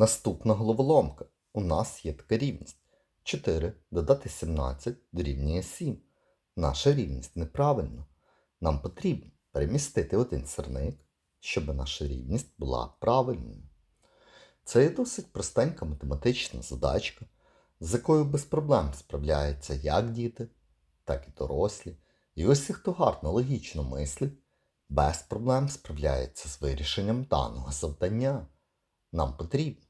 Наступна головоломка. У нас є така рівність. 4 додати 17 дорівнює 7. Наша рівність неправильна. Нам потрібно перемістити один сирник, щоб наша рівність була правильною. Це є досить простенька математична задачка, з якою без проблем справляються як діти, так і дорослі. І ось хто гарно логічно мислить, без проблем справляється з вирішенням даного завдання. Нам потрібно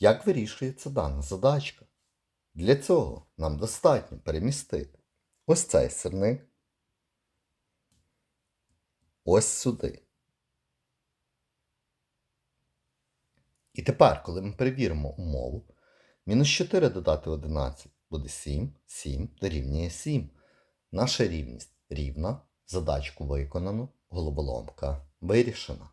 Як вирішується дана задачка? Для цього нам достатньо перемістити ось цей сирник ось сюди. І тепер, коли ми перевіримо умову, мінус 4 додати 11 буде 7, 7 дорівнює 7. Наша рівність рівна, задачку виконано, головоломка вирішена.